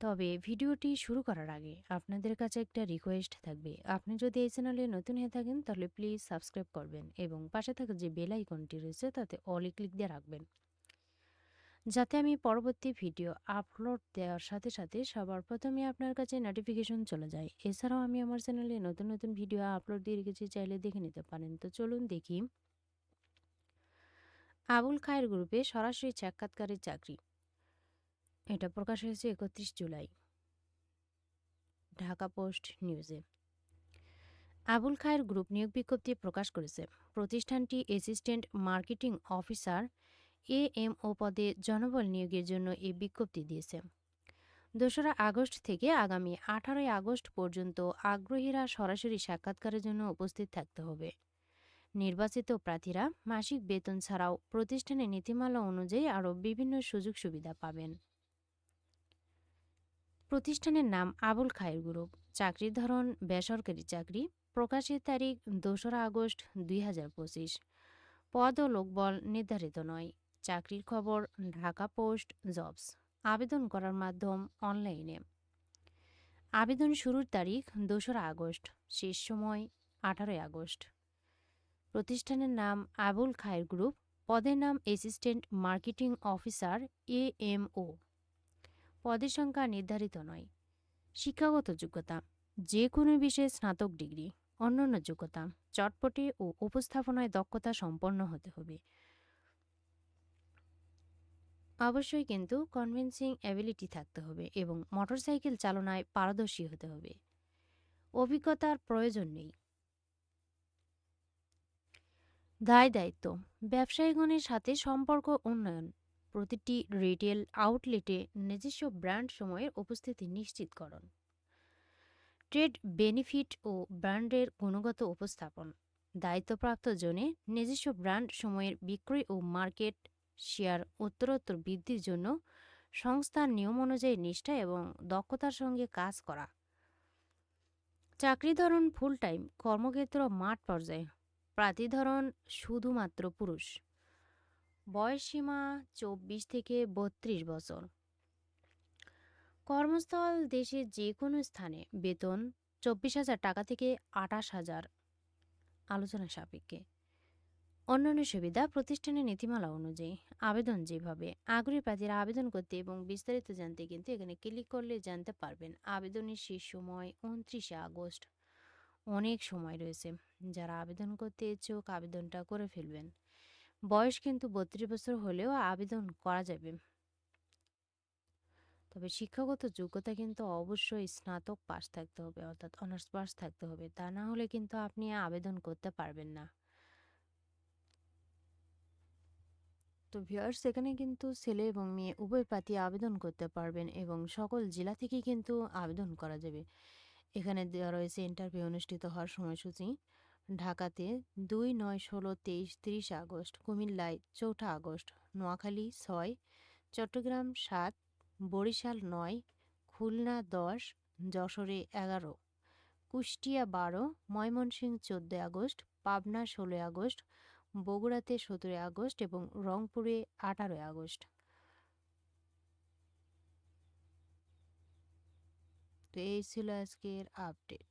তবে ভিডিওটি শুরু করার আগে আপনাদের কাছে একটা রিকোয়েস্ট থাকবে। আপনি যদি এই চ্যানেলে নতুন হয়ে থাকেন, তাহলে প্লিজ সাবস্ক্রাইব করবেন এবং পাশে থাকা যে বেল আইকনটি রয়েছে, তাতে অলে ক্লিক দিয়ে রাখবেন। যাতে আমি পরবর্তী ভিডিও আপলোড দেওয়ার সাথে সাথে সবার প্রথমে আপনার কাছে নোটিফিকেশন চলে যায়। এছাড়াও আমি আমার চ্যানেলে নতুন নতুন ভিডিও আপলোড দিয়ে রেখেছি, চাইলে দেখে নিতে পারেন। তো চলুন দেখি। আবুল খায়ের গ্রুপে সরাসরি সাক্ষাৎকারের চাকরি। এটা প্রকাশ হয়েছে একত্রিশ জুলাই। ঢাকা পোস্ট নিউজে। আবুল খায়ের গ্রুপ নিয়োগ বিজ্ঞপ্তি প্রকাশ করেছে। প্রতিষ্ঠানটি assistant marketing officer A M O পদে জনবল নিয়োগের জন্য এই বিজ্ঞপ্তি দিয়েছে। দোসরা আগস্ট থেকে আগামী আঠারোই আগস্ট পর্যন্ত আগ্রহীরা সরাসরি সাক্ষাৎকারের জন্য উপস্থিত থাকতে হবে। নির্বাচিত প্রার্থীরা মাসিক বেতন ছাড়াও প্রতিষ্ঠানের নীতিমালা অনুযায়ী আরও বিভিন্ন সুযোগ সুবিধা পাবেন। প্রতিষ্ঠানের নাম আবুল খায়ের গ্রুপ চাকরির ধরন, বেসরকারি চাকরি, প্রকাশের তারিখ দোসরা আগস্ট দুই হাজার পঁচিশ। পদ ও লোকবল নির্ধারিত নয়। চাকরির খবর, ঢাকা পোস্ট, জবস। আবেদন করার মাধ্যম অনলাইনে। আবেদন শুরুর তারিখ দোসরা আগস্ট, শেষ সময় আঠারোই আগস্ট। প্রতিষ্ঠানের নাম আবুল খায়ের গ্রুপ পদের নাম assistant marketing officer A M O. পদের সংখ্যা নির্ধারিত নয়। শিক্ষাগত যোগ্যতা যে কোনো বিষয়ে স্নাতক ডিগ্রি, অন্যান্য যোগ্যতা, চটপটে ও উপস্থাপনায় দক্ষতা সম্পন্ন হতে হবে। অবশ্যই কিন্তু কনভিন্সিং অ্যাবিলিটি থাকতে হবে এবং মোটরসাইকেল চালনায় পারদর্শী হতে হবে। অভিজ্ঞতার প্রয়োজন নেই। দায় দায়িত্ব, ব্যবসায়ীগণের সাথে সম্পর্ক উন্নয়ন প্রতিটি রিটেল আউটলেটে নিজস্ব ব্র্যান্ড সময়ের উপস্থিতি নিশ্চিতকরণ ট্রেড বেনিফিট ও ব্র্যান্ডের গুণগত উপস্থাপন। দায়িত্বপ্রাপ্ত জনে নিজস্ব ব্র্যান্ড সময়ের বিক্রয় ও মার্কেট শেয়ার উত্তরোত্তর বৃদ্ধির জন্য সংস্থার নিয়ম অনুযায়ী নিষ্ঠা এবং দক্ষতার সঙ্গে কাজ করা। চাকরি ধরন ফুল টাইম কর্মক্ষেত্র মাঠ পর্যায়ে, প্রার্থী ধরন শুধুমাত্র পুরুষ। বয়সসীমা চব্বিশ থেকে বত্রিশ বছর। কর্মস্থল দেশের যে কোনো স্থানে বেতন চব্বিশ হাজার টাকা থেকে আঠাশ হাজার। আলোচনা সাপেক্ষে। অন্যান্য সুবিধা, প্রতিষ্ঠানের নীতিমালা অনুযায়ী আবেদন যেভাবে আগ্রহী প্রার্থীরা আবেদন করতে এবং বিস্তারিত জানতে কিন্তু এখানে ক্লিক করলে জানতে পারবেন আবেদনের শেষ সময় উনত্রিশে আগস্ট। অনেক সময় রয়েছে যারা আবেদন করতে ইচ্ছুক আবেদনটা করে ফেলবেন। বয়স কিন্তু বত্রিশ বছর হলেও আবেদন করা যাবে। তবে শিক্ষাগত যোগ্যতা কিন্তু অবশ্যই স্নাতক পাস থাকতে হবে, অর্থাৎ অনার্স পাস থাকতে হবে। তা না হলে কিন্তু আপনি আবেদন করতে পারবেন না। তো ভিউয়ার্স এখানে কিন্তু ছেলে এবং মেয়ে উভয় পাতি আবেদন করতে পারবেন এবং সকল জেলা থেকেই কিন্তু আবেদন করা যাবে। এখানে দেওয়া রয়েছে ইন্টারভিউ অনুষ্ঠিত হওয়ার সময়সূচি। ঢাকাতে দুই নয় ষোলো তেইশ তিরিশ আগস্ট, কুমিল্লায় চৌঠা আগস্ট, নোয়াখালী ছয়, চট্টগ্রাম সাত, বরিশাল নয়, খুলনা দশ, যশোরে এগারো, কুষ্টিয়া বারো, ময়মনসিংহ চোদ্দোই আগস্ট, পাবনা ষোলোই আগস্ট, বগুড়াতে সতেরোই আগস্ট এবং রংপুরে আঠারোই আগস্ট। তো এই ছিল আজকের আপডেট।